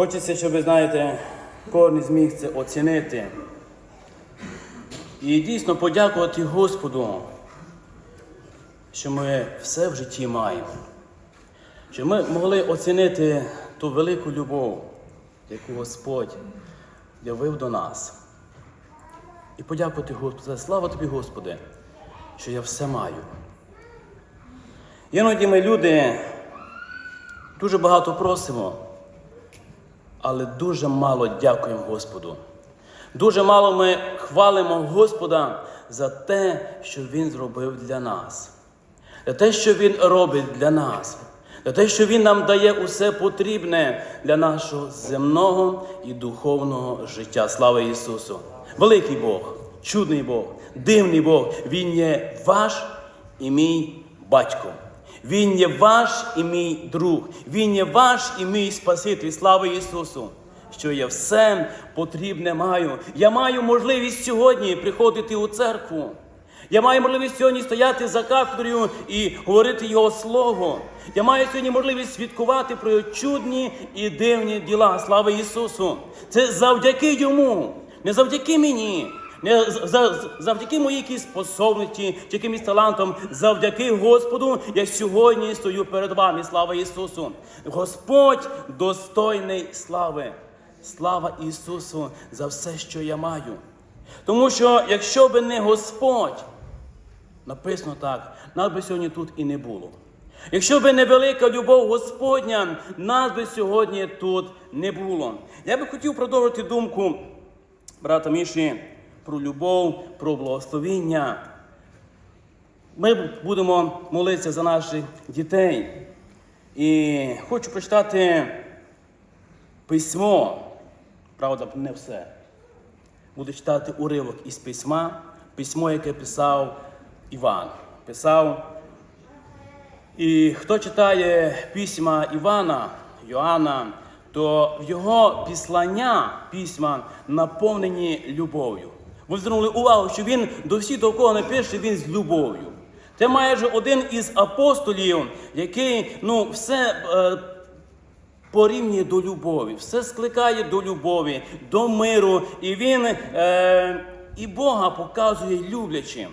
Хочеться, щоб ви знаєте, кожен зміг це оцінити. І дійсно подякувати Господу, що ми все в житті маємо. Що ми могли оцінити ту велику любов, яку Господь явив до нас. І подякувати Господу. Слава тобі, Господи, що я все маю. Іноді ми люди дуже багато просимо, але дуже мало дякуємо Господу. Дуже мало ми хвалимо Господа за те, що Він зробив для нас, за те, що Він робить для нас, за те, що Він нам дає усе потрібне для нашого земного і духовного життя. Слава Ісусу! Великий Бог, чудний Бог, дивний Бог, Він є ваш і мій батько. Він є ваш і мій друг, Він є ваш і мій Спаситель. Слава Ісусу! Що я все потрібне маю. Я маю можливість сьогодні приходити у церкву. Я маю можливість сьогодні стояти за кафедрою і говорити Його Слово. Я маю сьогодні можливість свідкувати про чудні і дивні діла. Слава Ісусу! Це завдяки Йому, не завдяки мені. Не за- завдяки моїй способності чи якимось талантом, завдяки Господу, я сьогодні стою перед вами. Слава Ісусу! Господь достойний слави. Слава Ісусу за все, що я маю. Тому що якщо би не Господь, написано так, нас би сьогодні тут і не було. Якщо би не велика любов Господня, нас би сьогодні тут не було. Я би хотів продовжити думку брата Міші про любов, про благословіння. Ми будемо молитися за наших дітей. І хочу прочитати письмо, правда, не все. Буду читати уривок із письма, письмо, яке писав Іван. Писав. І хто читає письма Івана, Йоанна, то його післання, письма наповнені любов'ю. Ви звернули увагу, що він до всіх, до кого не пише, він з любов'ю. Це майже один із апостолів, який ну, все е, порівнює до любові, все скликає до любові, до миру, і він е, і Бога показує люблячим.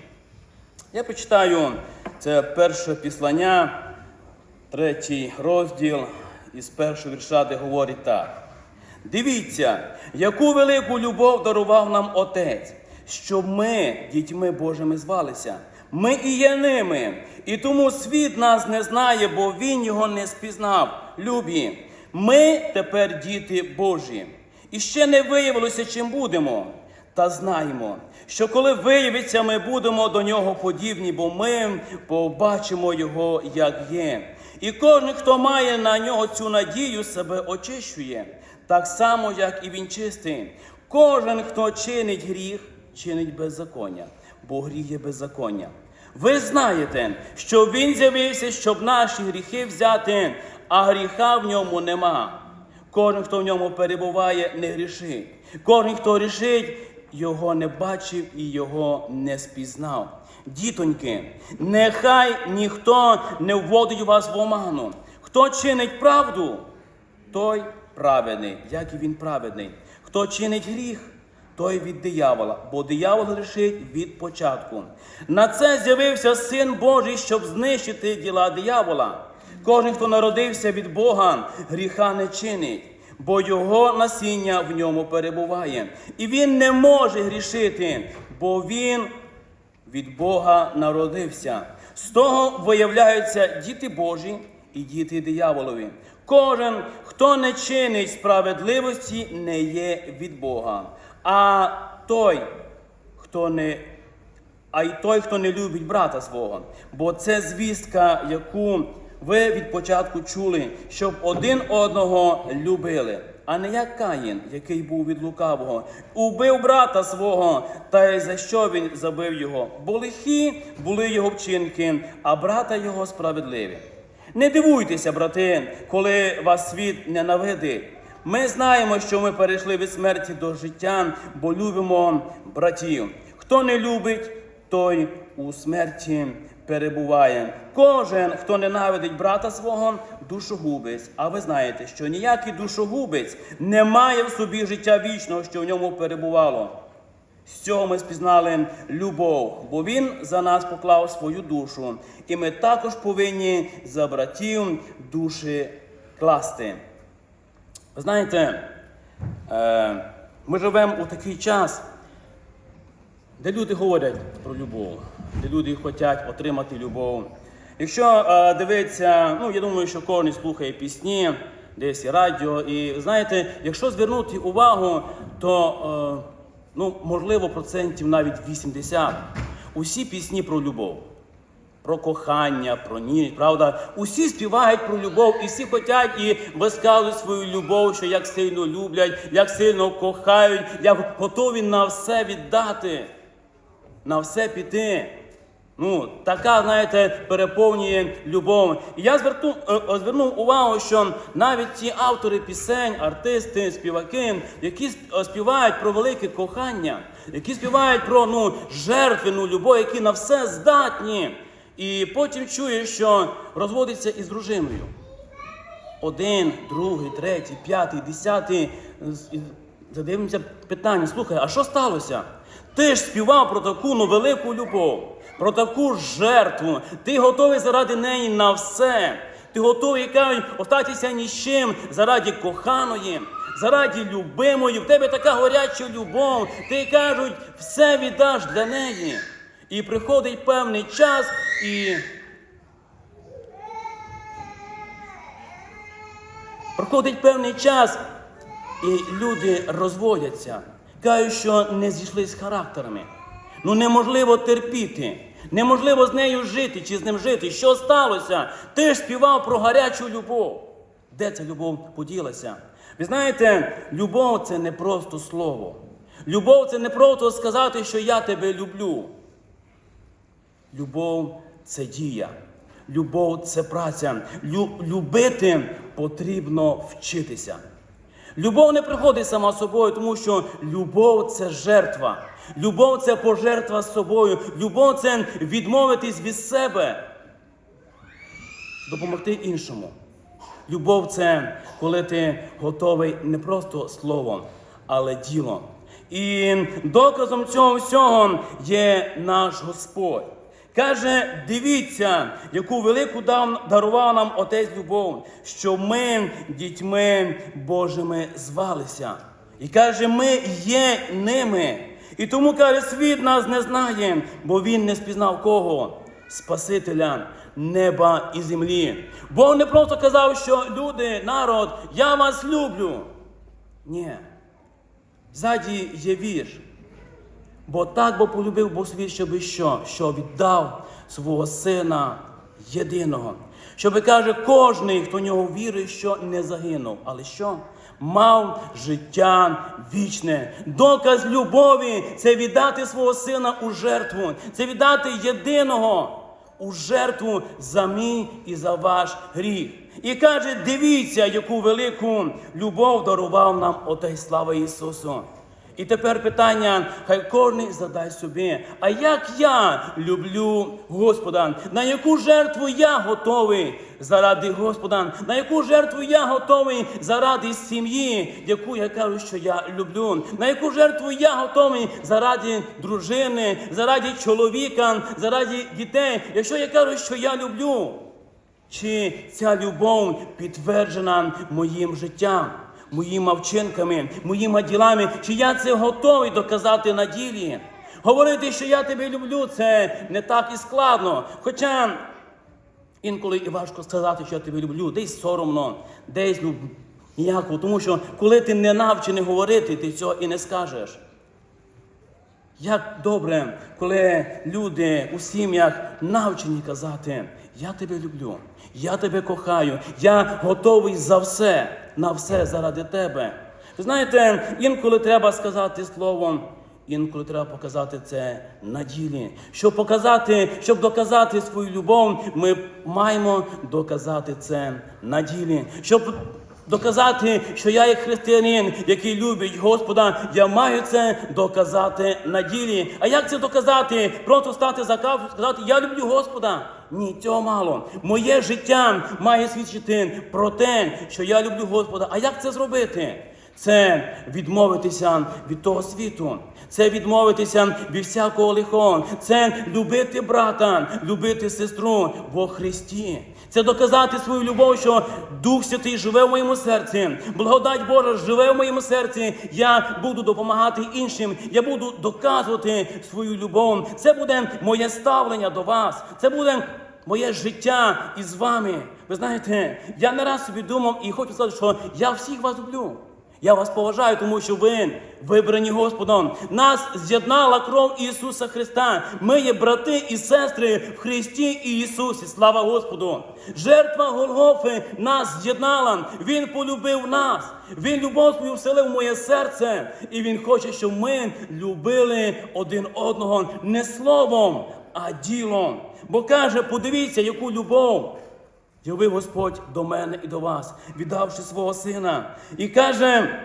Я почитаю це перше післання, третій розділ із першого вірша, де говорить так. Дивіться, яку велику любов дарував нам Отець, щоб ми дітьми Божими звалися. Ми і є ними, і тому світ нас не знає, бо він його не спізнав. Любі, ми тепер діти Божі. І ще не виявилося, чим будемо. Та знаємо, що коли виявиться, ми будемо до нього подібні, бо ми побачимо його, як є. І кожен, хто має на нього цю надію, себе очищує, так само, як і він чистий. Кожен, хто чинить гріх, чинить беззаконня, бо гріх є беззаконня. Ви знаєте, що він з'явився, щоб наші гріхи взяти, а гріха в ньому нема. Кожен, хто в ньому перебуває, не грішить. Кожен, хто грішить, його не бачив і його не спізнав. Дітоньки, нехай ніхто не вводить вас в оману. Хто чинить правду, той праведний, як і він праведний. Хто чинить гріх, той від диявола, бо диявол грішить від початку. На це з'явився Син Божий, щоб знищити діла диявола. Кожен, хто народився від Бога, гріха не чинить, бо його насіння в ньому перебуває. І він не може грішити, бо він від Бога народився. З того виявляються діти Божі і діти дияволові. Кожен, хто не чинить справедливості, не є від Бога. А той, хто не а й той, хто не любить брата свого. Бо це звістка, яку ви від початку чули, щоб один одного любили, а не як Каїн, який був від лукавого, убив брата свого, та й за що він забив його? Бо лихі були його вчинки, а брата його справедливі. Не дивуйтеся, брати, коли вас світ ненавидить. Ми знаємо, що ми перейшли від смерті до життя, бо любимо братів. Хто не любить, той у смерті перебуває. Кожен, хто ненавидить брата свого, душогубець. А ви знаєте, що ніякий душогубець не має в собі життя вічного, що в ньому перебувало. З цього ми спізнали любов, бо він за нас поклав свою душу, і ми також повинні за братів душі класти. Знаєте, е, ми живемо у такий час, де люди говорять про любов, де люди хочуть отримати любов. Якщо е, дивитися, ну я думаю, що кожен слухає пісні, десь і радіо, і знаєте, якщо звернути увагу, то е, ну, можливо процентів навіть 80. Усі пісні про любов. Про кохання, про ніч, правда? Усі співають про любов, і всі хочуть і висказують свою любов, що як сильно люблять, як сильно кохають, як готові на все віддати, на все піти. Ну, така, знаєте, переповнює любов. І я зверту, е, е, звернув увагу, що навіть ті автори пісень, артисти, співаки, які е, співають про велике кохання, які співають про ну, жертвену любов, які на все здатні. І потім чуєш, що розводиться із дружиною. Один, другий, третій, п'ятий, десятий. Задивимося питання. Слухай, а що сталося? Ти ж співав про таку ну, велику любов, про таку жертву. Ти готовий заради неї на все. Ти готовий кажуть, остатися ні з чим заради коханої, заради любимої. В тебе така горяча любов. Ти кажуть, все віддаш для неї. І приходить певний час, і Проходить певний час, і люди розводяться. Кажуть, що не зійшли з характерами. Ну неможливо терпіти, неможливо з нею жити чи з ним жити. Що сталося? Ти ж співав про гарячу любов. Де ця любов поділася? Ви знаєте, любов це не просто слово. Любов це не просто сказати, що я тебе люблю. Любов це дія. Любов це праця. Лю- любити потрібно вчитися. Любов не приходить сама собою, тому що любов це жертва. Любов це пожертва з собою. Любов це відмовитись від себе, допомогти іншому. Любов це коли ти готовий не просто словом, але ділом. І доказом цього всього є наш Господь. Каже, дивіться, яку велику дав, дарував нам Отець любов, що ми дітьми Божими звалися. І каже, ми є ними. І тому каже, світ нас не знає, бо він не спізнав кого? Спасителя неба і землі. Бог не просто казав, що люди, народ, я вас люблю. Ні. Ззаді є вірш. Бо так бо полюбив Бог світ, щоби що? Що віддав свого сина єдиного. Щоби каже, кожний, хто в нього вірує, що не загинув. Але що? Мав життя вічне. Доказ любові це віддати свого сина у жертву, це віддати єдиного у жертву за мій і за ваш гріх. І каже: дивіться, яку велику любов дарував нам Отець слава Ісусу. І тепер питання, хай кожен задай собі, а як я люблю Господа, на яку жертву я готовий заради Господа, на яку жертву я готовий заради сім'ї, яку я кажу, що я люблю, на яку жертву я готовий заради дружини, заради чоловіка, заради дітей, якщо я кажу, що я люблю, чи ця любов підтверджена моїм життям? Моїми вчинками, моїми ділами, чи я це готовий доказати на ділі. Говорити, що я тебе люблю, це не так і складно. Хоча інколи і важко сказати, що я тебе люблю, десь соромно, десь ну, ніяко. Тому що коли ти не навчений говорити, ти цього і не скажеш. Як добре, коли люди у сім'ях навчені казати, я тебе люблю, я тебе кохаю, я готовий за все, на все заради тебе. Ви знаєте, інколи треба сказати словом, інколи треба показати це на ділі. Щоб показати, щоб доказати свою любов, ми маємо доказати це на ділі. Щоб Доказати, що я як християнин, який любить Господа, я маю це доказати на ділі. А як це доказати? Просто стати за каву і сказати, я люблю Господа. Ні, цього мало. Моє життя має свідчити про те, що я люблю Господа. А як це зробити? Це відмовитися від того світу, це відмовитися від всякого лихого, це любити брата, любити сестру во Христі. Це доказати свою любов, що Дух Святий живе в моєму серці, благодать Божа живе в моєму серці. Я буду допомагати іншим, я буду доказувати свою любов. Це буде моє ставлення до вас. Це буде моє життя із вами. Ви знаєте, я не раз собі думав і хочу сказати, що я всіх вас люблю. Я вас поважаю, тому що ви вибрані Господом. Нас з'єднала кров Ісуса Христа. Ми є брати і сестри в Христі Ісусі. Слава Господу! Жертва Голгофи нас з'єднала. Він полюбив нас. Він любов свою вселив моє серце. І Він хоче, щоб ми любили один одного не словом, а ділом. Бо каже, подивіться, яку любов явив Господь до мене і до вас, віддавши свого сина. І каже,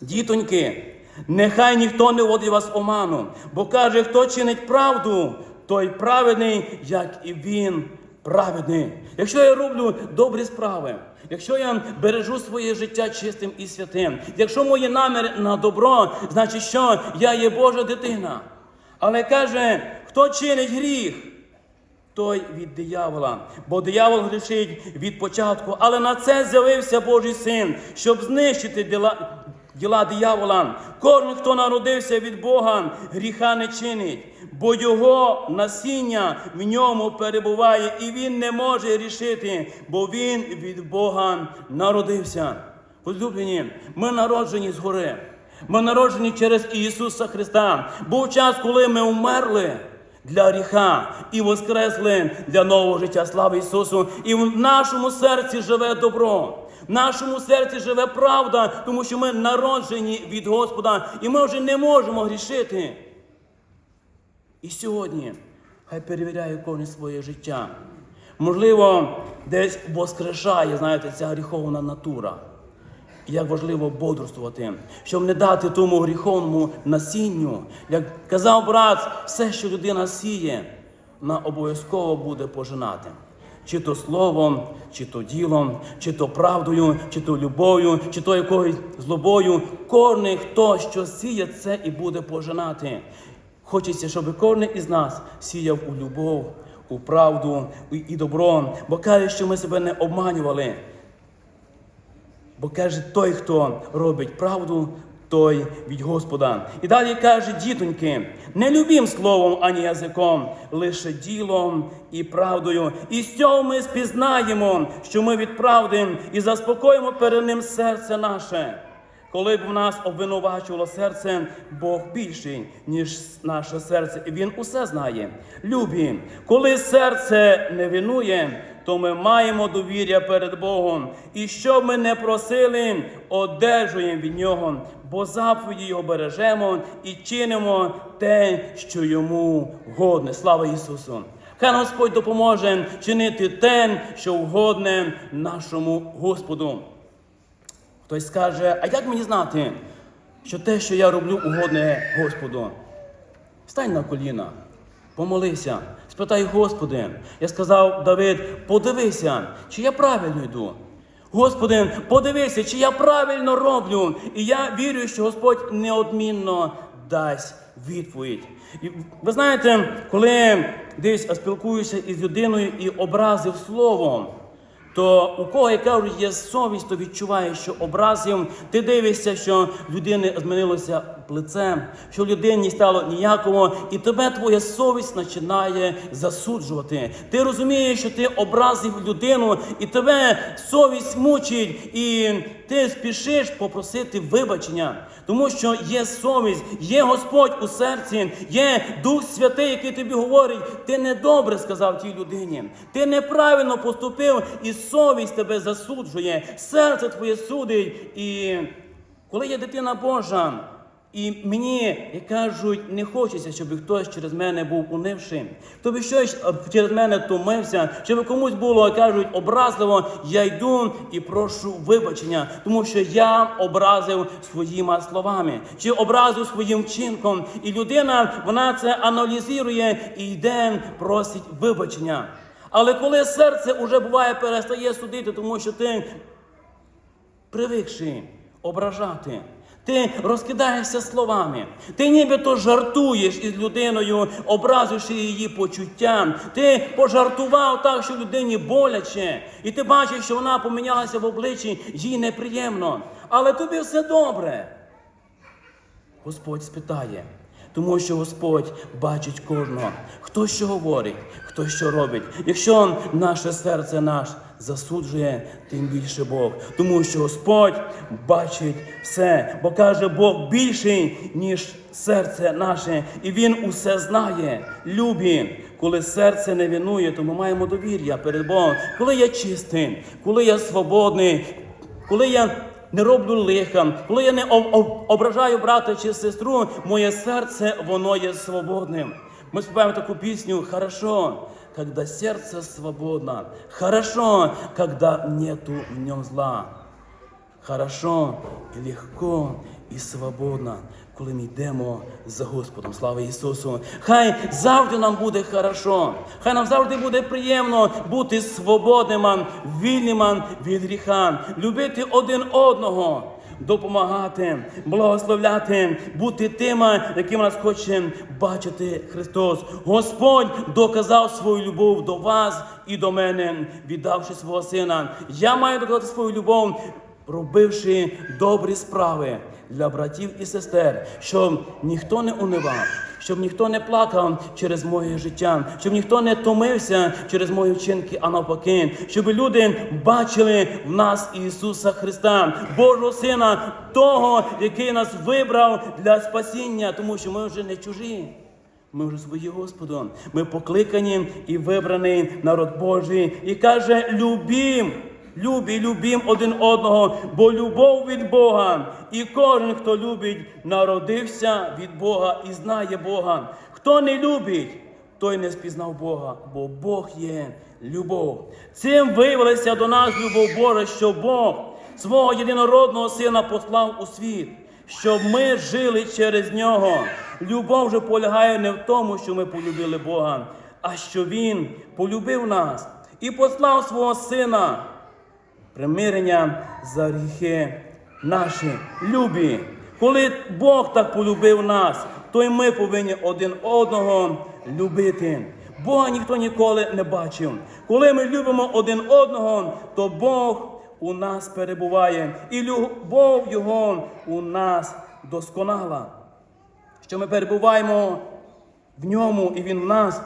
дітоньки, нехай ніхто не вводить вас оману, бо каже, хто чинить правду, той праведний, як і він праведний. Якщо я роблю добрі справи, якщо я бережу своє життя чистим і святим, якщо мої наміри на добро, значить, що я є Божа дитина. Але каже, хто чинить гріх, той від диявола, бо диявол грішить від початку, але на це з'явився Божий син, щоб знищити діла, діла диявола. Кожен, хто народився від Бога, гріха не чинить, бо його насіння в ньому перебуває, і він не може рішити, бо він від Бога народився. Возлюблені, ми народжені згори. Ми народжені через Ісуса Христа. Був час, коли ми вмерли для гріха і воскресли для нового життя. Слава Ісусу! І в нашому серці живе добро. В нашому серці живе правда, тому що ми народжені від Господа, і ми вже не можемо грішити. І сьогодні хай перевіряє кожен своє життя. Можливо, десь воскрешає, знаєте, ця гріховна натура. Як важливо бодрствувати, щоб не дати тому гріховному насінню. Як казав брат, все, що людина сіє, вона обов'язково буде пожинати. Чи то словом, чи то ділом, чи то правдою, чи то любов'ю, чи то якоюсь злобою. Кожен, хто що сіє, це і буде пожинати. Хочеться, щоб кожен із нас сіяв у любов, у правду і добро, бо каже, що ми себе не обманювали. Бо каже, той, хто робить правду, той від Господа. І далі каже, дітоньки, не любім словом ані язиком, лише ділом і правдою. І з цього ми спізнаємо, що ми від правди і заспокоїмо перед ним серце наше. Коли б в нас обвинувачувало серце, Бог більший, ніж наше серце, і Він усе знає. Любі, коли серце не винує, то ми маємо довір'я перед Богом. І що б ми не просили, одержуємо від Нього, бо заповіді Його бережемо і чинимо те, що йому вгодне. Слава Ісусу! Хай Господь допоможе чинити те, що вгодне нашому Господу. Хтось скаже, а як мені знати, що те, що я роблю, угодне Господу? Стань на коліна, помолися, спитай, Господи. Я сказав Давид, подивися, чи я правильно йду. Господи, подивися, чи я правильно роблю. І я вірю, що Господь неодмінно дасть відповідь. І ви знаєте, коли десь спілкуюся із людиною і образив словом, то у кого, яка є совість, то відчуває, що образив, ти дивишся, що людини змінилося лице, що людині стало ніякого, і тебе твоя совість починає засуджувати. Ти розумієш, що ти образив людину, і тебе совість мучить, і ти спішиш попросити вибачення, тому що є совість, є Господь у серці, є Дух Святий, який тобі говорить, ти недобре сказав тій людині, ти неправильно поступив, і совість тебе засуджує, серце твоє судить. І коли є дитина Божа, І мені, як кажуть, не хочеться, щоб хтось через мене був унившим. Тобі щось е, через мене томився, щоб комусь було, як кажуть, образливо, я йду і прошу вибачення, тому що я образив своїми словами, чи образив своїм вчинком. І людина вона це аналізує і йде, просить вибачення. Але коли серце уже буває перестає судити, тому що ти привикши ображати. Ти розкидаєшся словами, ти нібито жартуєш із людиною, образивши її почуття. Ти пожартував так, що людині боляче, і ти бачиш, що вона помінялася в обличчі, їй неприємно. Але тобі все добре. Господь спитає, тому що Господь бачить кожного, хто що говорить, хто що робить. Якщо наше серце наш засуджує, тим більше Бог. Тому що Господь бачить все, бо каже, Бог більший, ніж серце наше, і Він усе знає. Любі, коли серце не винує, то ми маємо довір'я перед Богом. Коли я чистий, коли я свободний, коли я не роблю лиха, коли я не об- об- ображаю брата чи сестру, моє серце воно є свободним. Ми співаємо таку пісню Хорошо, когда сердце свободно, хорошо, когда нету в нем зла. Хорошо легко і свободно, коли ми йдемо за Господом. Слава Ісусу! Хай завжди нам буде хорошо, хай нам завжди буде приємно бути свободним, вільним від гріха, любити один одного. Допомагати, благословляти, бути тими, яким нас хоче бачити Христос. Господь доказав свою любов до вас і до мене, віддавши свого сина. Я маю доказати свою любов робивши добрі справи для братів і сестер, щоб ніхто не унивав, щоб ніхто не плакав через моє життя, щоб ніхто не томився через мої вчинки, а навпаки, щоб люди бачили в нас Ісуса Христа, Божого Сина, того, який нас вибрав для спасіння, тому що ми вже не чужі. Ми вже свої Господом. Ми покликані і вибраний народ Божий. І каже: любім, любі, любім один одного, бо любов від Бога. І кожен, хто любить, народився від Бога і знає Бога. Хто не любить, той не спізнав Бога, бо Бог є любов. Цим виявилася до нас любов Божа, що Бог свого єдинородного сина послав у світ щоб ми жили через нього. Любов же полягає не в тому, що ми полюбили Бога, а що Він полюбив нас і послав свого Сина. Примирення за гріхи наші любі. Коли Бог так полюбив нас, то й ми повинні один одного любити. Бога ніхто ніколи не бачив. Коли ми любимо один одного, то Бог у нас перебуває, і любов Його у нас досконала. Що ми перебуваємо в ньому і Він в нас.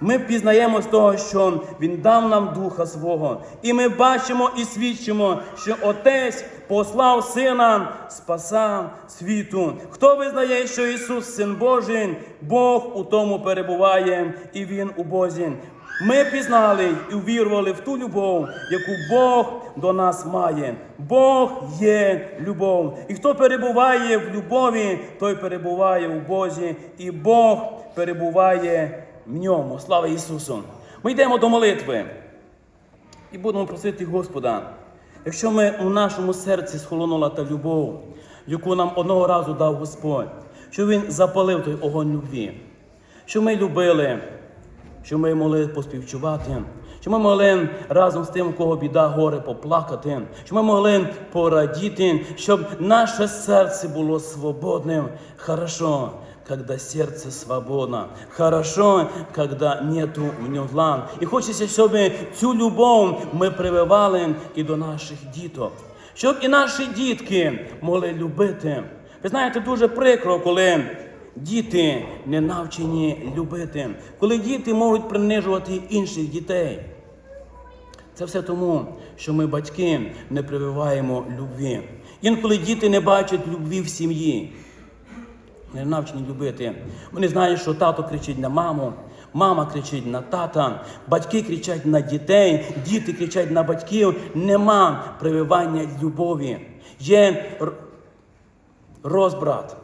Ми пізнаємо з того, що Він дав нам Духа свого. І ми бачимо і свідчимо, що Отець послав Сина, спаса світу. Хто визнає, що Ісус Син Божий, Бог у тому перебуває, і Він у Бозі. Ми пізнали і увірували в ту любов, яку Бог до нас має. Бог є любов. І хто перебуває в любові, той перебуває у Бозі, і Бог перебуває в ньому. Слава Ісусу! Ми йдемо до молитви і будемо просити Господа, якщо ми у нашому серці схолонула та любов, яку нам одного разу дав Господь, що Він запалив той огонь любві, що ми любили, що ми могли поспівчувати, що ми могли разом з тим, у кого біда, горе, поплакати, що ми могли порадіти, щоб наше серце було свободним. Хорошо, когда сердце свободно. Хорошо, когда нету в нем зла. І хочеться, щоб цю любов ми прививали і до наших діток. Щоб і наші дітки могли любити. Ви знаєте, дуже прикро, коли діти не навчені любити, коли діти можуть принижувати інших дітей. Це все тому, що ми, батьки, не прививаємо любві. Інколи діти не бачать любві в сім'ї, не навчені любити. Вони знають, що тато кричить на маму, мама кричить на тата, батьки кричать на дітей, діти кричать на батьків. Нема прививання любові. Є розбрат,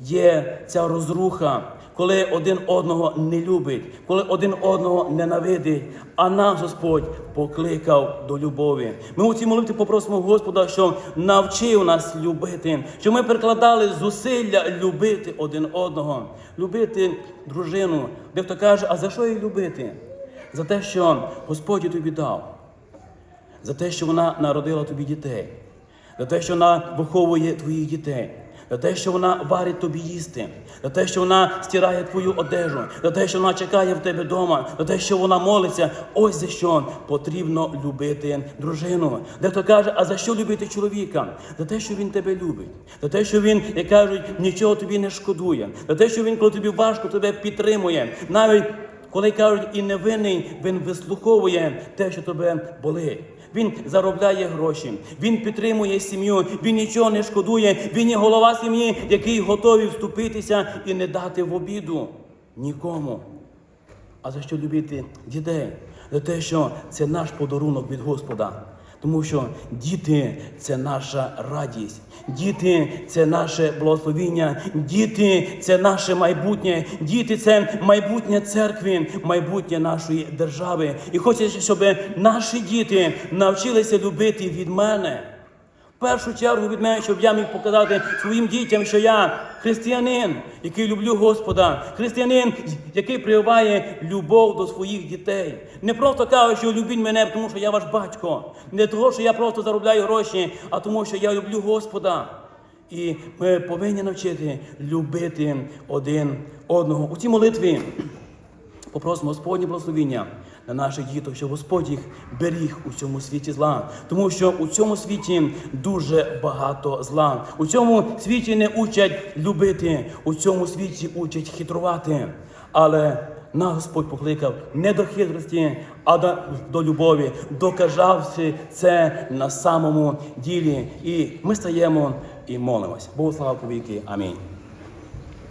є ця розруха, коли один одного не любить, коли один одного ненавидить, а нас Господь покликав до любові. Ми у цій молитві попросимо Господа, що навчив нас любити, що ми прикладали зусилля любити один одного, любити дружину. Дехто каже, а за що її любити? За те, що Господь тобі дав, за те, що вона народила тобі дітей, за те, що вона виховує твоїх дітей, за те, що вона варить тобі їсти, за те, що вона стирає твою одежу, за те, що вона чекає в тебе вдома, за те, що вона молиться. Ось за що потрібно любити дружину. Дехто каже, а за що любити чоловіка? За те, що він тебе любить, за те, що він, як кажуть, нічого тобі не шкодує, за те, що він, коли тобі важко, тебе підтримує. Навіть коли кажуть і невинний, він вислуховує те, що тебе болить. Він заробляє гроші, він підтримує сім'ю, він нічого не шкодує, він є голова сім'ї, який готовий вступитися і не дати в обіду нікому. А за що любити дітей? За те, що це наш подарунок від Господа. Тому що діти це наша радість, діти це наше благословіння, діти це наше майбутнє, діти це майбутнє церкви, майбутнє нашої держави. І хочеться, щоб наші діти навчилися любити від мене. Першу чергу від мене, щоб я міг показати своїм дітям, що я християнин, який люблю Господа, християнин, який прививає любов до своїх дітей. Не просто кажу, що любіть мене, тому що я ваш батько, не того, що я просто заробляю гроші, а тому, що я люблю Господа. І ми повинні навчити любити один одного. У цій молитві Попросимо Господнє благословіння на наших діток, щоб Господь їх беріг у цьому світі зла. Тому що у цьому світі дуже багато зла. У цьому світі не учать любити, у цьому світі учать хитрувати. Але нас Господь покликав не до хитрості, а до, любові, доказавши це на самому ділі. І ми стаємо і молимось. Богу слава повіки. Амінь.